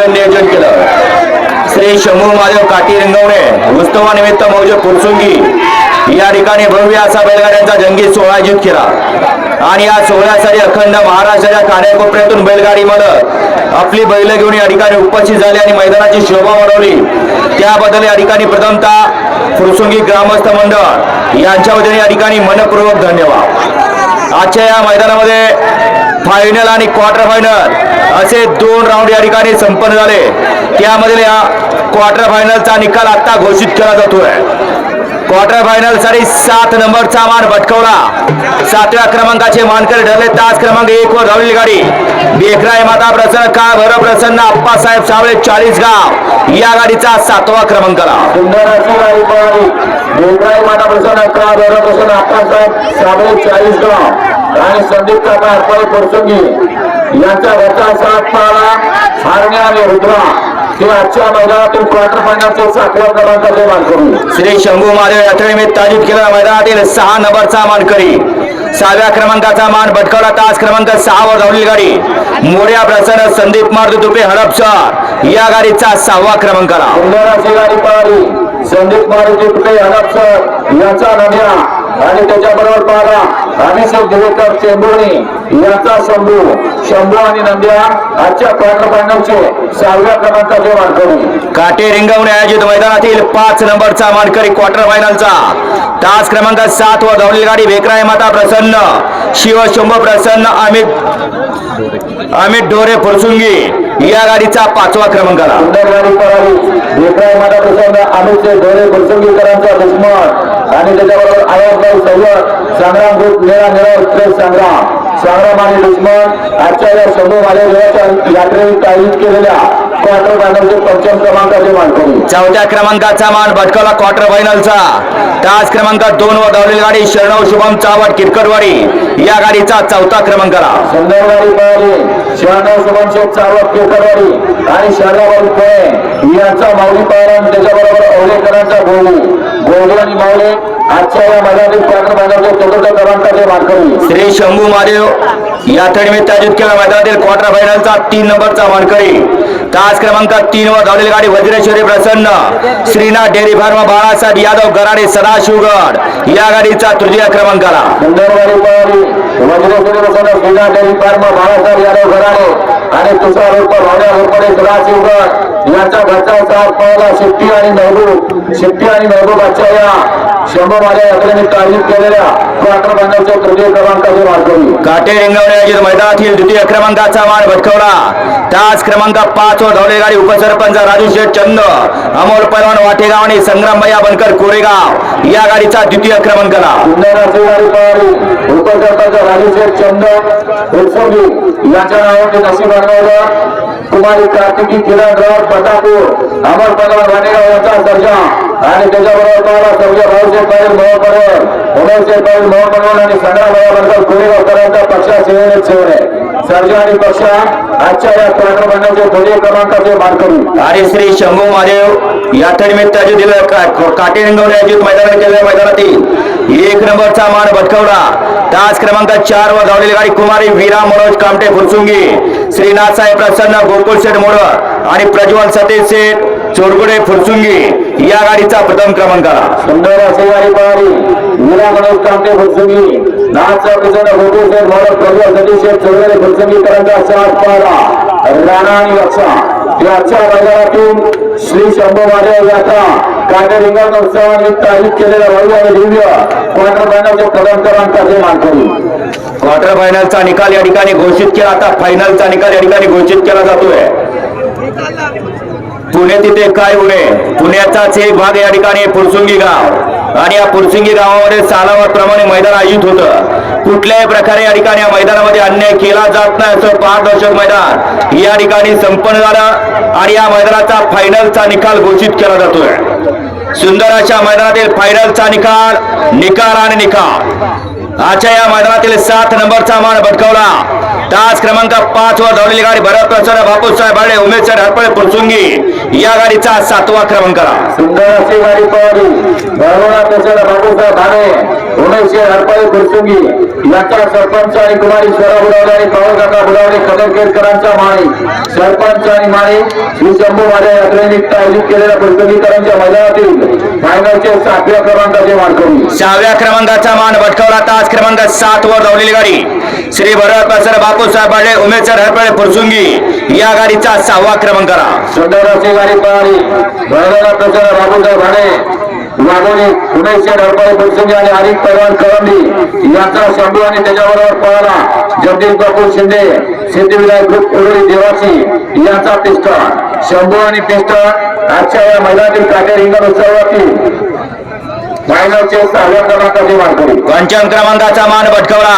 भव्य नियोजन केलं. श्री शंभू महादेव काठी रंगवणे उत्सवानिमित्त मौज पुरसुंगी या ठिकाणी भव्य असा बैलगाड्यांचा जंगी सोहळा आयोजित केला. आणि या सोहळ्यासाठी अखंड महाराष्ट्राच्या कान्याकोपऱ्यातून बैलगाडी मला आपली बैल घेऊन या ठिकाणी उपस्थित झाली आणि मैदानाची शोभा वाढवली. त्याबद्दल या ठिकाणी प्रथमतः फुरसुंगी ग्रामस्थ मंडळ यांच्या वतीने या ठिकाणी मनपूर्वक धन्यवाद. आजच्या या मैदानामध्ये फायनल आणि क्वार्टर फायनल असे दोन राऊंड या ठिकाणी संपन्न झाले. त्यामधील या क्वार्टर फायनलचा निकाल आता घोषित केला जातोय. क्वार्टर फायनलसाठी सात नंबरचा मान भटकवला. सातव्या क्रमांकाचे मानकरी ठरले. तास क्रमांक एक वर धावलेली गाडी. बेकराय माता प्रसन्न का भर प्रसन्न आप्पासाहेब सावळे चाळीस गाव. या गाडीचा सातवा क्रमांक आला माता प्रसन्न का भर प्रसन्न आप्पासाहेब सावळे चाळीस गाव. आणि संदीप काका अर्पण प्रसंगी यांचा घरचा साथ हारण्या आणि रुद्रा हे आजच्या मैदानातील क्वार्टर फायनलचे सातव्या क्रमांकाचे मानकरी श्री शंभू महादेव यात्रेनिमित्त आयोजित केलेल्या मैदानातील सहा नंबरचा मानकरी. सहाव्या क्रमांकाचा मान भटकवला तास क्रमांक सहा वर धावलेली गाडी. मोर्या प्रसन्न संदीप मारुती तुपे हडपसर या गाडीचा सहावा क्रमांकाला. सुंदर अशी गाडी पळाली संदीप मारुती कुठे हडपसर यांचा नद्या आणि त्याच्याबरोबर पाहला. अभिषेक दिवेकर चेंबुर्णी याचा शंभू. शंभू आणि नंद्या आजच्या क्वार्टर फायनलचे सहाव्या क्रमांकाचे मानकरी. काटे रिंगवणे आयोजित मैदानातील पाच नंबरचा मानकरी क्वार्टर फायनलचा तास क्रमांक सात व धावलेली गाडी वेकराय माता प्रसन्न शिव शंभ प्रसन्न अमित अमित डोरे फुरसुंगी. या गाडीचा पाचवा क्रमांकाला सुंदर गाडी पळाली देखाय माता प्रसन्न अमितचे डोळे फुलसंगीकरांचा दुश्मन आणि त्याच्याबरोबर आयातभाई सय्यद संग्राम ग्रुप निळा निळा संग्राम. संग्राम आणि दुश्मन आजच्या या शंभू महादेवाच्या यात्रेत आयोजित केलेल्या क्वार्टर फायनलचे पंचम क्रमांकाचे मानकरी. चौथ्या क्रमांकाचा मान भटकवला क्वार्टर फायनलचा तास क्रमांक दोन वर धावलेली गाडी शरणव शुभम चावट किरकरवाडी या गाडीचा चौथा क्रमांकाला सुंदर गाडी पळाली शहाण्णव सुमन शेख चालक आणि शहराबाई पोळे यांचा माऊली पळाला त्याच्याबरोबर औलेकरांचा गोळी. गोळी आणि माऊले आजच्या या मैदानातील क्वार्टर फायनलचे चतुर्थ क्रमांकाचे मानकरी. श्री शंभू महादेव यात्रेनिमित्त आयोजित केला मैदानातील क्वार्टर फायनलचा तीन नंबरचा मानकरी. तास क्रमांक तीन वर धावलेली गाडी वज्रेश्वरी प्रसन्न. Shrinath dairy farm Balasaheb Yadav Garade Sadashivgad. या गाडीचा तृतीय क्रमांकाला. सुंदर फार्म यादव आणि तुझा रूप भावड्या उर्फडे सदाशिवगड. यांचा घरचा साथ पळाला शेट्टी आणि महबूब. शेट्टी आणि महबूब या शंभू माझ्या यात्रेनिमित्त आयोजित केलेल्या क्वार्टर फायनलचे तृतीय क्रमांकाचे मानकरी काटे रिंगवणे आयोजित मैदानातील द्वितीय क्रमांकाचा मान भटकवला. तास क्रमांक पाच वर धावलेली गाडी उपसरपंच राजू शेठ चंद अमोल पैलवान वाटेगाव आणि संग्राम भैया बनकर कोरेगाव या गाडीचा द्वितीय क्रमांकाला पळाली. उपकर्ताचा राजेशेठ चंद उर्फोली यांच्या नावाने नशीब बनवलं कुमारी कार्तिकी किरण राव पटापूर अमर पनवार वाटेगाव यांचा सर्जा आणि त्याच्याबरोबर तुम्हाला सर्जा भाऊचे पाटील मोहपरवर उमेशचे पाटील मोहपरवर आणि सगळ्या भावाबद्दल कोरेगावकरांचा पक्षा सेवेने आहे सर्जा आणि पक्षा आजच्या या क्वार्टर फायनलचे दोन्ही क्रमांकाचे मानकरी आणि श्री शंभू महादेव यात्रेनिमित्त आयोजित दिलं का- काटे रिंगवणे आयोजित मैदानात केलेल्या मैदानातील एक नंबरचा मान भटकवला. तास क्रमांक चार वर धावलेली गाडी कुमारी वीरा मनोज कामटे फुरसुंगी. श्रीनाथ साहेब प्रसन्न गोकुळ शेठ मोडर आणि प्रज्वल सतीश शेठ चोरगुडे फुरसुंगी. या गाडीचा प्रथम क्रमांकाला सुंदर अशी गाडी पळाली. मीरा मनोज कामटे फुलसंगी प्रसन्न सतीश चौधरी फुलसंगीकरांचा साथ राणा आणि याच्या श्री शंभू महादेव यात्रा. काटे रिंगण उत्सवानिमित्त आयोजित केलेल्या भव्य आणि दिव्य क्वार्टर फायनलचे प्रथम क्रमांकाचे मानकरी क्वार्टर फायनलचा निकाल या ठिकाणी घोषित केला. आता फायनलचा निकाल या ठिकाणी घोषित केला जातोय. पुणे तिथे काय उणे पुण्याचाच एक भाग या ठिकाणी पुरसुंगी गाव. आणि या पुरसुंगी गावामध्ये सालावर प्रमाणे मैदान आयोजित होतं. कुठल्याही प्रकारे या ठिकाणी या मैदानामध्ये अन्याय केला जात नाही असं पारदर्शक मैदान या ठिकाणी संपन्न झालं आणि या मैदानाचा फायनलचा निकाल घोषित केला जातोय. सुंदर अशा मैदानातील फायनलचा निकाल निकाल आणि निकाल. आजच्या या मैदानातील सात नंबरचा मान भटकवला. तास क्रमांक पाच वर धावलेली गाडी भरत प्रसन्न बापूसाहेब बाळे उमेश सर हरपळे पुरसुंगी. या गाडीचा सातवा क्रमांक. सुंदर अशी गाडी पळाली. बापूसाहेब भाणे उमेश हरपळे फुरसुंगी यांचा सरपंच आणि कुमारी स्वरा बुडावले आणि पवन काका बुडावले कदरकेरकरांचा माळी. सरपंच आणि माळी श्री शंभू माझ्या यात्रेनिमित्त आयोजित केलेल्या फुरसुंगीकरांच्या मैदानातील फायनलचे सातव्या क्रमांकाचे मानकरी. सहाव्या क्रमांकाचा मान भटकवला तास क्रमांक सात वर धावलेली गाडी. श्री भरत प्रसन्न बापूसाहेब बाळे उमेश हरपळे फुरसुंगी या गाडीचा सहावा क्रमांकाला सुंदर गाडी पळाली. भरलेला प्रचार बाबूसाहेब भाडे वाघोली उमेश हरपळे फुलसिंगे आणि हरिक पैलवान कळंबी यांचा शंभू आणि त्याच्याबरोबर पळाला. जगदीश बापू शिंदे सिद्धिविनायक ग्रुप उरुळी देवाची यांचा पिस्टन शंभू आणि पिस्टन आजच्या या मैदानातील काटे रिंगण उत्सवातील फायनलचे सहाव्या क्रमांकाचे मानकरी पंचम क्रमांकाचा मान भटकवला.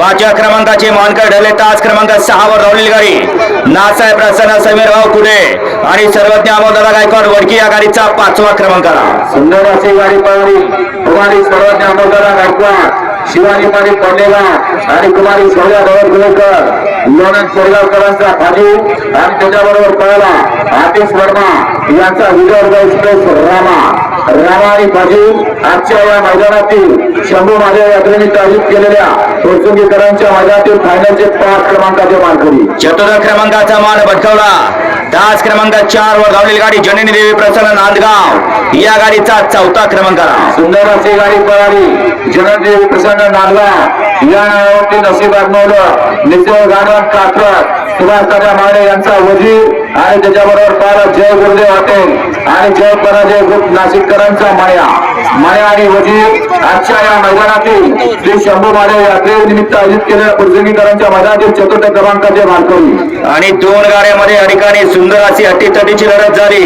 पाचव्या क्रमांकाचे मानकर ढले तास क्रमांक सहा वर धावलेली गाडी. नासाहेब प्रसन्न समीर भाऊ कुडे आणि सर्वज्ञ अमोलदादा गायकवाड वडकी या गाडीचा पाचवा क्रमांकाला सुंदर अशी गाडी पळाली. कुमारी सर्वज्ञ अमोदरा गायकवाड. शिवाजी पाटील पंडेगाव आणि कुमारी शौर्या दवरकुलेकर लोणंद कोरगावकरांचा खाली. आणि त्याच्याबरोबर पळाला. आतिश वर्मा. यांचा विदर्भ एक्सप्रेस रामा. रामा आणि फाजी आजच्या या मैदानातील शंभू माझ्या यात्रेनिमित्त आयोजित केलेल्या पोर्चुगीकरांच्या मैदानातील फायनलचे पाच क्रमांकाचे मानकरी. चतुर्थ क्रमांकाचा मान भटकवला. तास क्रमांक चार वर धावलेली गाडी जननी देवी प्रसन्न नांदगाव. या गाडीचा चौथा क्रमांकाला सुंदर अशी गाडी पळाली. जनदेवी प्रसन्न नांदगाव. या नावावरती नशीब आगमवलं निसर्ग गाणं कात्रज. सुभाष काका माने यांचा वजीर आणि त्याच्याबरोबर पाहिला जय गुरुदेव हॉटेल आणि जय पराजय गुप्त नाशिककरांचा माया माया आणि वजीर आजच्या या मैदानातील श्री शंभू माने यात्रेनिमित्त आयोजित केलेल्या पुरसंगीकरांच्या मैदानातील चतुर्थ क्रमांकाचे मानकरी आणि दोन गाड्यामध्ये या ठिकाणी सुंदर अशी अटीतटीची लढत झाली.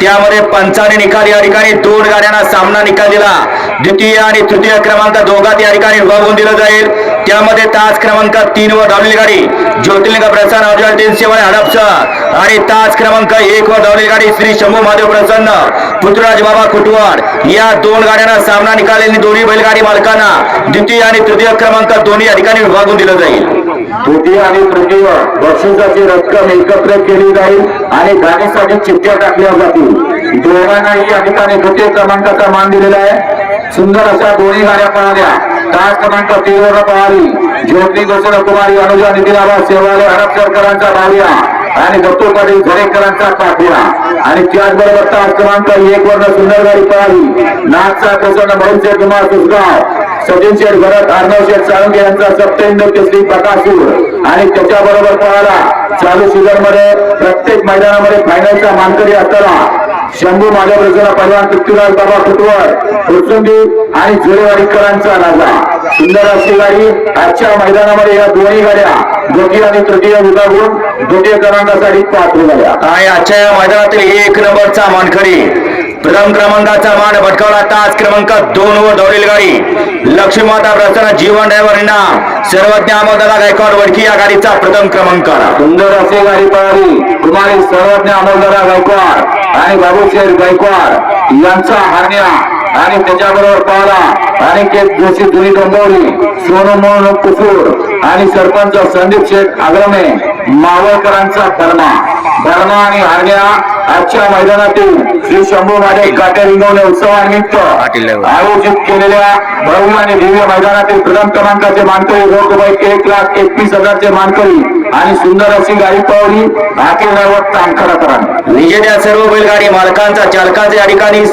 त्यामध्ये पंचाने निकाल या ठिकाणी दोन गाड्यांना सामना निकाल दिला द्वितीय आणि तृतीय क्रमांक दोघात या ठिकाणी विभागून दिला जाईल. त्यामध्ये तास क्रमांक तीन वर धावलेली गाडी. ज्योतिर्लिंग प्रसन्न तीनशे टेन्सेवाळे हडपसर. आणि तास क्रमांक एक वर धावलेली गाडी श्री शंभू महादेव प्रसन्न पृथ्वीराज बाबा कुटवाड. या दोन गाड्यांना सामना निकालेली दोन्ही बैलगाडी मालकांना द्वितीय आणि तृतीय क्रमांक दोन्ही अधिकारी ठिकाणी विभागून दिलं जाईल. तृतीय आणि तृतीय बक्षिसाची रक्कम एकत्र केली जाईल आणि गाडीसाठी चिठ्ठ्या टाकल्या जातील. दोघांनाही या ठिकाणी द्वितीय क्रमांकाचा मान दिलेला आहे. सुंदर अशा दोन्ही गाड्या पळाल्या. तास क्रमांक तीन वर ज्योती गोसर कुमारी अनुजा नितीनाबा सेवाले हडपसरकरांचा भाविया आणि दत्तू पाटील झरेकरांचा पाठिया. आणि त्याचबरोबर तास क्रमांक एक वर्ण सुंदर गाडी नागचा प्रसन्न भाऊचे कुमार सुसगाव सचिन शेठ भरत अर्णव शेठ साळुंके यांचा सप्तेंद्र श्री प्रकाशूर आणि त्याच्याबरोबर कोणाला चालू सीझनमध्ये प्रत्येक मैदानामध्ये फायनलचा मानकरी असताना शंभू माझ्या प्रसन्न पहिलवान पृथ्वीराज बाबा फुटवर फुरसुंगी आणि जुळेवाडीकरांचा राजा. सुंदर अशी गाडी आजच्या मैदानामध्ये या दोन्ही गाड्या द्वितीय आणि तृतीय विभागून द्वितीय क्रमांकासाठी पात्र झाल्या. आणि आजच्या या मैदानातील एक नंबरचा मानकरी प्रथम क्रमांकाचा मान भटकावला तास क्रमांक दोन वर धावलेली गाडी. लक्ष्मीमाता प्रसन्न जीवन ड्रायव्हर नाम सर्वज्ञ अमोलदादा गायकवाड वडकी या गाडीचा प्रथम क्रमांक आला. सुंदर असे गाडी पळाली. कुमारी सर्वज्ञ अमोलदारा गायकवाड आणि बाबूशेर गायकवाड यांचा हरण्या आणि त्याच्याबरोबर पाहला अनिकेत जोशी जुनी डोंबवली सोनू मोहन कुसूर आणि सरपंच संदीप शेठ आग्रमे मावळकरांचा धर्मा. धर्मा आणि हरण्या आजच्या मैदानातील श्री शंभू माडे काटे रिंगवणे उत्सवानिमित्त आयोजित केलेल्या भव्य आणि दिव्य मैदानातील प्रथम क्रमांकाचे मानकरी रोख रुपये एक लाख एकवीस हजारचे मानकरी आणि सुंदर अशी गाडी पळवली. अखिल नैवत तांकराकरांनी विजेत्या सर्व बैलगाडी मालकांचा चालकांचा या ठिकाणी